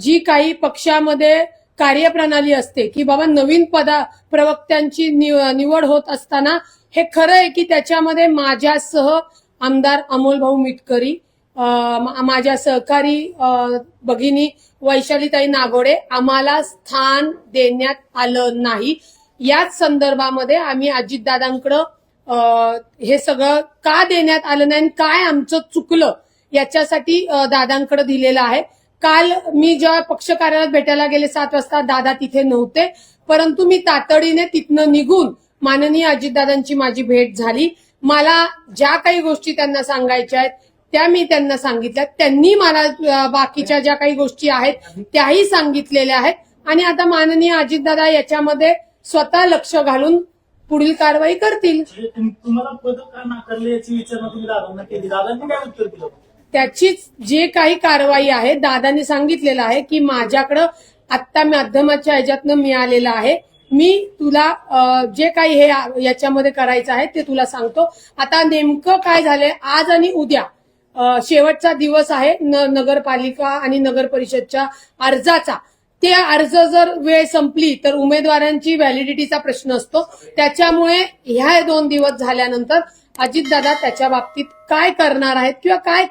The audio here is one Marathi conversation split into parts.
जी काही पक्षामध्ये कार्यप्रणाली असते की बाबा नवीन पदा प्रवक्त्यांची निवड होत असताना हे खरं आहे की त्याच्यामध्ये माझ्यासह आमदार अमोल भाऊ मिटकरी माझ्या सहकारी भगिनी वैशालीताई नागोडे आम्हाला स्थान देण्यात आलं नाही. याच संदर्भामध्ये आम्ही अजितदादांकडं हे सगळं का देण्यात आलं नाही आणि काय आमचं चुकलं याच्यासाठी दादांकडे दिलेलं आहे. काल मी जेव्हा पक्ष कार्यालयात भेटायला गेले सात वाजता दादा तिथे नव्हते. परंतु मी तातडीने तिथनं निघून माननीय अजितदादांची माझी भेट झाली. मला ज्या काही गोष्टी त्यांना सांगायच्या आहेत त्या मी त्यांना सांगितल्या. त्यांनी मला बाकीच्या ज्या काही गोष्टी आहेत त्याही सांगितलेल्या आहेत. आणि आता माननीय अजितदादा याच्यामध्ये स्वतः लक्ष घालून पुढील कारवाई करतील. म्हणजे तुम्हाला पद का नाकारले याची विचारणा तुम्ही दादांना केली? दादांनी काय उत्तर दिलं? त्याचीच जे काही कारवाई आहे दादांनी सांगितलेलं आहे की माझ्याकडं आत्ता माध्यमाच्या ह्याच्यातनं मिळालेलं आहे. मी तुला जे काही हे याच्यामध्ये करायचं आहे ते तुला सांगतो. आता नेमकं काय झालंय आज आणि उद्या शेवटचा दिवस आहे न- नगरपालिका आणि नगर परिषदच्या अर्जाचा. ते अर्ज जर वेळ संपली तर उमेदवारांची व्हॅलिडिटीचा प्रश्न असतो. त्याच्यामुळे ह्या दोन दिवस झाल्यानंतर अजितदादा त्याच्या बाबतीत काय करणार आहेत किंवा काय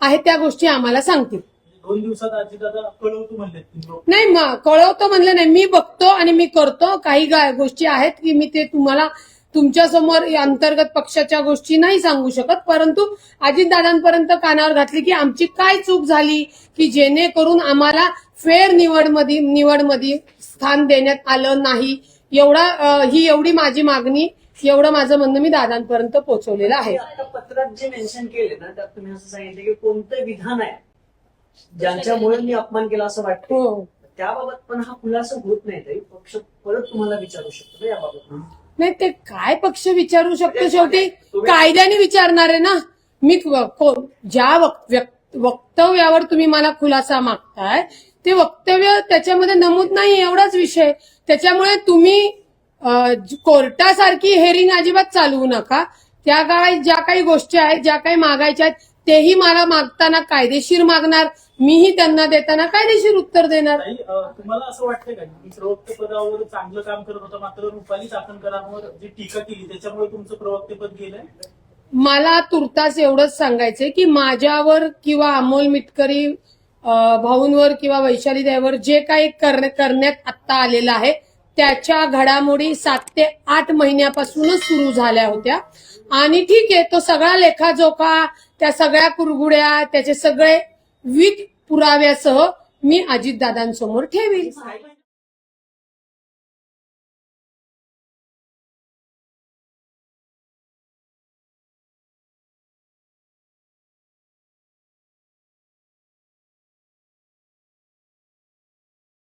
आहे त्या गोष्टी आम्हाला सांगतील. दोन दिवसात आजी दादा कळवतो म्हणले नाही म- कळवतो म्हणलं नाही. मी बघतो आणि मी करतो. काही गोष्टी आहेत की मी ते तुम्हाला तुमच्यासमोर या अंतर्गत पक्षाच्या गोष्टी नाही सांगू शकत. परंतु अजितदादांपर्यंत कानावर घातली की आमची काय चूक झाली की जेणेकरून आम्हाला फेर निवडमध्ये निवडमध्ये स्थान देण्यात आलं नाही. एवढा ही एवढी माझी मागणी एवढं माझं म्हणणं मी दादांपर्यंत पोहोचवलेलं आहे. पत्रात जे मेन्शन केले ना त्यात तुम्ही असं सांगितलं की कोणतं विधान आहे ज्यांच्यामुळे मी अपमान केला असं वाटतं हो. त्याबाबत पण हा खुलासा होत नाही तरी पक्ष परत तुम्हाला विचारू शकतो ना याबाबत. नाही ते काय पक्ष विचारू शकतो शेवटी? कायद्याने विचारणार आहे ना? मी ज्या वक- व्यक- वक्तव्यावर तुम्ही मला खुलासा मागताय. ते वक्तव्य त्याच्यामध्ये नमूद नाही एवढाच विषय. त्याच्यामुळे तुम्ही कोर्टासारखी हेरिंग अजिबात चालवू नका. त्या काही ज्या काही गोष्टी आहेत ज्या काही मागायच्या आहेत तेही मला मागताना कायदेशीर मागणार मीही त्यांना देताना कायदेशीर उत्तर देणार. ताई, अं, तुम्हाला असं वाटतं का की प्रवक्ते पदावर चांगलं काम करत होतं मात्र रुपाली चाकणकरांवर जी टीका केली त्याच्यामुळे तुमचं प्रवक्तेपद गेलंय? मला तुर्तास एवढंच सांगायचंय की माझ्यावर किंवा अमोल मिटकरी भाऊंवर किंवा वैशाली देवर जे काही करण्यात आत्ता आलेलं आहे त्याच्या घडामोडी सात ते आठ महिन्यापासूनच सुरू झाल्या होत्या. आणि ठीक आहे तो सगळा लेखाजोखा त्या सगळ्या कुरगुड्या त्याचे सगळे विध पुराव्यासह मी अजितदादांसमोर ठेवेल